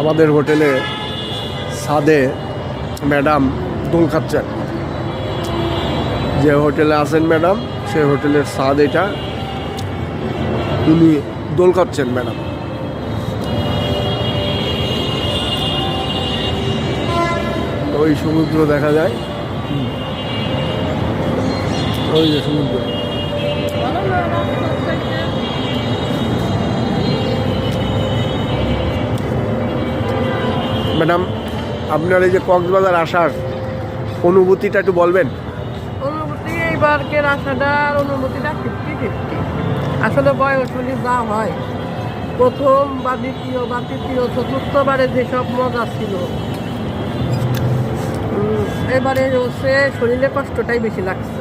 আমাদের হোটেলে সাদে ম্যাডাম দোল খাচ্ছেন। যে হোটেলে আছেন ম্যাডাম, সে হোটেলের স্বাদ এটা। উনি দোল খাচ্ছেন ম্যাডাম। ওই সমুদ্র দেখা যায়। ওই যে সমুদ্র। ম্যাডাম আপনার এই যে কক্সবাজার আসার অনুভূতিটা একটু বলবেন? অনুভূতি এইবারকের আসাটার অনুভূতিটা ফিফটি ফিফটি আসলে বয়স হলে যা হয় প্রথম বা দ্বিতীয় বা তৃতীয় চতুর্থবারে যেসব মজা ছিল এবারে হচ্ছে শরীরে কষ্টটাই বেশি লাগছে।